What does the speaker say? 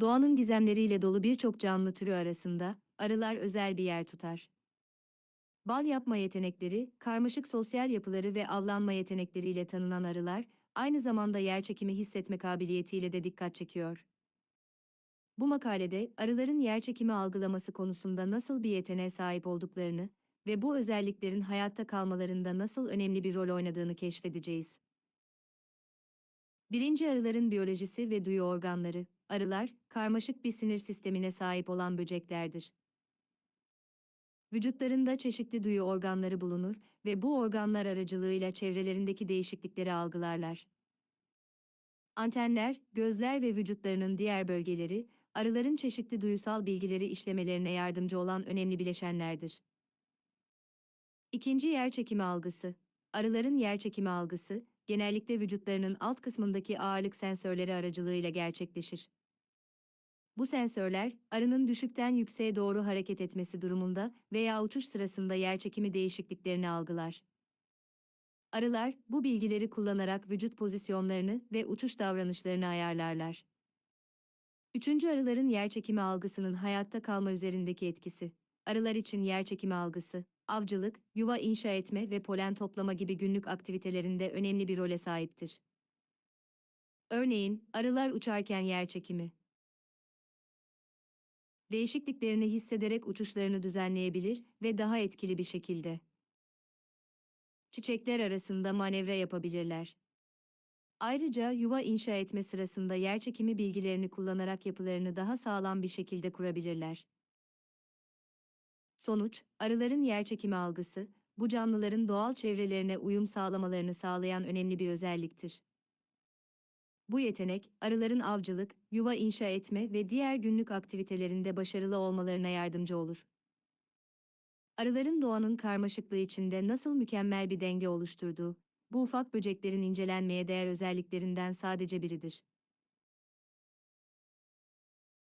Doğanın gizemleriyle dolu birçok canlı türü arasında arılar özel bir yer tutar. Bal yapma yetenekleri, karmaşık sosyal yapıları ve avlanma yetenekleriyle tanınan arılar, aynı zamanda yerçekimi hissetme kabiliyetiyle de dikkat çekiyor. Bu makalede arıların yerçekimi algılaması konusunda nasıl bir yeteneğe sahip olduklarını ve bu özelliklerin hayatta kalmalarında nasıl önemli bir rol oynadığını keşfedeceğiz. Birinci arıların biyolojisi ve duyu organları. Arılar, karmaşık bir sinir sistemine sahip olan böceklerdir. Vücutlarında çeşitli duyu organları bulunur ve bu organlar aracılığıyla çevrelerindeki değişiklikleri algılarlar. Antenler, gözler ve vücutlarının diğer bölgeleri, arıların çeşitli duyusal bilgileri işlemelerine yardımcı olan önemli bileşenlerdir. İkinci yerçekimi algısı. Arıların yerçekimi algısı, genellikle vücutlarının alt kısmındaki ağırlık sensörleri aracılığıyla gerçekleşir. Bu sensörler, arının düşükten yükseğe doğru hareket etmesi durumunda veya uçuş sırasında yerçekimi değişikliklerini algılar. Arılar, bu bilgileri kullanarak vücut pozisyonlarını ve uçuş davranışlarını ayarlarlar. Üçüncü arıların yerçekimi algısının hayatta kalma üzerindeki etkisi. Arılar için yerçekimi algısı, avcılık, yuva inşa etme ve polen toplama gibi günlük aktivitelerinde önemli bir role sahiptir. Örneğin, arılar uçarken yerçekimi değişikliklerini hissederek uçuşlarını düzenleyebilir ve daha etkili bir şekilde çiçekler arasında manevra yapabilirler. Ayrıca yuva inşa etme sırasında yerçekimi bilgilerini kullanarak yapılarını daha sağlam bir şekilde kurabilirler. Sonuç, arıların yerçekimi algısı, bu canlıların doğal çevrelerine uyum sağlamalarını sağlayan önemli bir özelliktir. Bu yetenek, arıların avcılık, yuva inşa etme ve diğer günlük aktivitelerinde başarılı olmalarına yardımcı olur. Arıların doğanın karmaşıklığı içinde nasıl mükemmel bir denge oluşturduğu, bu ufak böceklerin incelenmeye değer özelliklerinden sadece biridir.